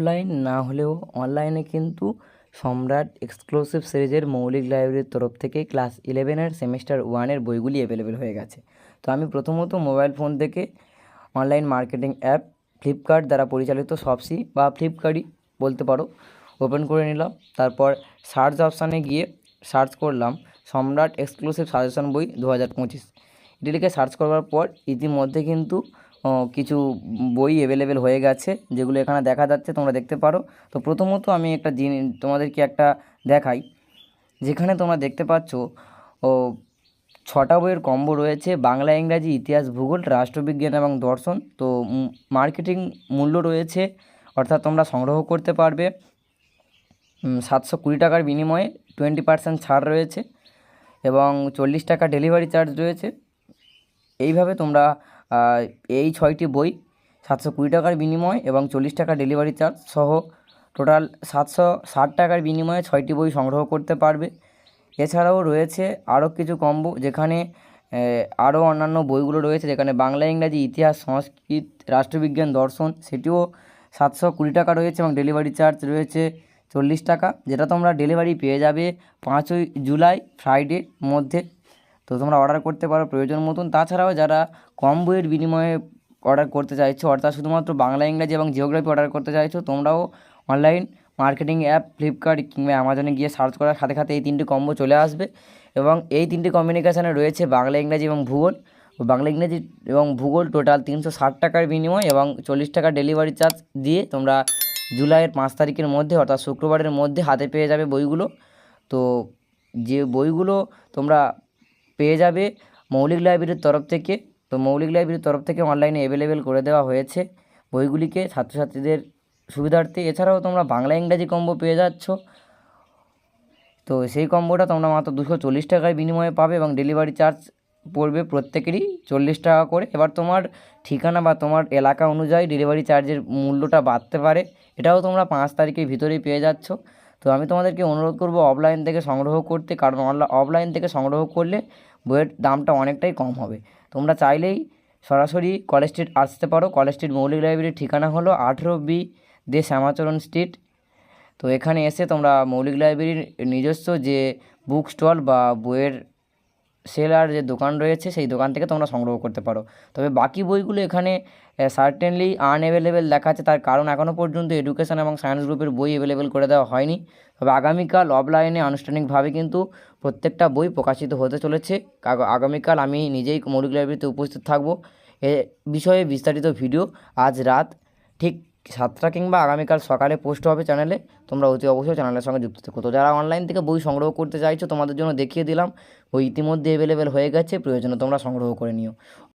Offline না হলেও অনলাইনে কিন্তু সম্রাট এক্সক্লুসিভ সিরিজের মৌলিক লাইব্রেরির তরফ থেকে ক্লাস ইলেভেনের সেমিস্টার ওয়ানের বইগুলি অ্যাভেলেবেল হয়ে গেছে। তো আমি প্রথমত মোবাইল ফোন থেকে অনলাইন মার্কেটিং অ্যাপ ফ্লিপকার্ট দ্বারা পরিচালিত শপসি বা ফ্লিপকার্টই বলতে পারো ওপেন করে নিলাম। তারপর সার্চ অপশানে গিয়ে সার্চ করলাম সম্রাট এক্সক্লুসিভ সাজেশন বই দু হাজার পঁচিশ। এটি লিখে সার্চ করবার পর ইতিমধ্যে কিন্তু কিছু বই অ্যাভেলেবেল হয়ে গেছে, যেগুলো এখানে দেখা যাচ্ছে, তোমরা দেখতে পারো। তো প্রথমত আমি একটা জিনিস তোমাদেরকে একটা দেখাই। যেখানে তোমরা দেখতে পাচ্ছ, ও, ছটা বইয়ের কম্বো রয়েছে, বাংলা, ইংরাজি, ইতিহাস, ভূগোল, রাষ্ট্রবিজ্ঞান এবং দর্শন। তো মার্কেটিং মূল্য রয়েছে, অর্থাৎ তোমরা সংগ্রহ করতে পারবে। সাতশো কুড়ি টাকার বিনিময়ে টোয়েন্টি পার্সেন্ট ছাড় রয়েছে এবং চল্লিশ টাকা ডেলিভারি চার্জ রয়েছে। এইভাবে তোমরা এই ছয়টি বই সাতশো কুড়ি টাকার বিনিময় এবং চল্লিশ টাকা ডেলিভারি চার্জ সহ টোটাল সাতশো ষাট টাকার বিনিময়ে ছয়টি বই সংগ্রহ করতে পারবে। এছাড়াও রয়েছে আরও কিছু কম্বো যেখানে আরও অন্যান্য বইগুলো রয়েছে যেখানে বাংলা, ইংরাজি, ইতিহাস, সংস্কৃত, রাষ্ট্রবিজ্ঞান, দর্শন সেটিও সাতশো কুড়ি টাকা রয়েছে এবং ডেলিভারি চার্জ রয়েছে চল্লিশ টাকা, যেটা তোমরা ডেলিভারি পেয়ে যাবে পাঁচই জুলাই ফ্রাইডে মধ্যে। তো তোমরা অর্ডার করতে পারো, প্রয়োজন মতন। তাছাড়াও যারা কম বইয়ের বিনিময়ে অর্ডার করতে চাইছো, অর্থাৎ শুধুমাত্র বাংলা, ইংরাজি এবং জিওগ্রাফি অর্ডার করতে চাইছো, তোমরাও অনলাইন মার্কেটিং অ্যাপ ফ্লিপকার্ট কিংবা অ্যামাজনে গিয়ে সার্চ করার সাথে সাথে এই তিনটি কম্বো চলে আসবে। এবং এই তিনটি কমিউনিকেশানে রয়েছে বাংলা, ইংরাজি এবং ভূগোল। বাংলা, ইংরাজি এবং ভূগোল টোটাল তিনশো ষাট টাকার বিনিময় এবং চল্লিশ টাকা ডেলিভারি চার্জ দিয়ে তোমরা জুলাইয়ের পাঁচ তারিখের মধ্যে অর্থাৎ শুক্রবারের মধ্যে হাতে পেয়ে যাবে বইগুলো। তো যে বইগুলো তোমরা পেয়ে যাবে। মৌলিক লাইব্রেরির তরফ থেকে। তো মৌলিক লাইব্রেরির তরফ থেকে অনলাইনে অ্যাভেলেবেল করে দেওয়া হয়েছে বইগুলিকে ছাত্রছাত্রীদের সুবিধার্থে। এছাড়াও তোমরা বাংলা, ইংরাজি কম্বো পেয়ে যাচ্ছ। তো সেই কম্বোটা তোমরা মাত্র দুশো চল্লিশ টাকার বিনিময়ে পাবে এবং ডেলিভারি চার্জ পড়বে প্রত্যেকেরই চল্লিশ টাকা করে। এবার তোমার ঠিকানা বা তোমার এলাকা অনুযায়ী ডেলিভারি চার্জের মূল্যটা বাড়তে পারে। এটাও তোমরা পাঁচ তারিখের ভিতরেই পেয়ে যাচ্ছ। তো আমি তোমাদেরকে অনুরোধ করব অফলাইন থেকে সংগ্রহ করতে। কারণ অফলাইন থেকে সংগ্রহ করলে বইয়ের দামটা অনেকটাই কম হবে। তোমরা চাইলেই সরাসরি কলেজ স্ট্রিট আসতে পারো। কলেজ স্ট্রিট মৌলিক লাইব্রেরির ঠিকানা হলো আঠেরো বি দে শ্যামাচরণ স্ট্রিট। তো এখানে এসে তোমরা মৌলিক লাইব্রেরির নিজস্ব যে বুক স্টল বা বইয়ের সেলার যে দোকান রয়েছে, সেই দোকান থেকে তোমরা সংগ্রহ করতে পারো। তবে বাকি বইগুলো এখানে সার্টেনলি আনঅ্যাভেলেবেল দেখাচ্ছে। তার কারণ এখনও পর্যন্ত এডুকেশন এবং সায়েন্স গ্রুপের বই অ্যাভেলেবেল করে দেওয়া হয়নি। তবে আগামীকাল অফলাইনে আনুষ্ঠানিকভাবে কিন্তু প্রত্যেকটা বই প্রকাশিত হতে চলেছে। আগামীকাল আমি নিজেই মৌলিক লাইব্রেরিতে উপস্থিত থাকব। এ বিষয়ে বিস্তারিত ভিডিও আজ রাত ঠিক সাতটা কিংবা আগামীকাল সকালে পোস্ট হবে চ্যানেলে তোমরা অতি অবশ্যই চ্যানেলের সঙ্গে যুক্ত থেকো। তো যারা অনলাইন থেকে বই সংগ্রহ করতে চাইছো, তোমাদের জন্য দেখিয়ে দিলাম, বই ইতিমধ্যে অ্যাভেলেবেল হয়ে গেছে, প্রয়োজনে তোমরা সংগ্রহ করে নিও।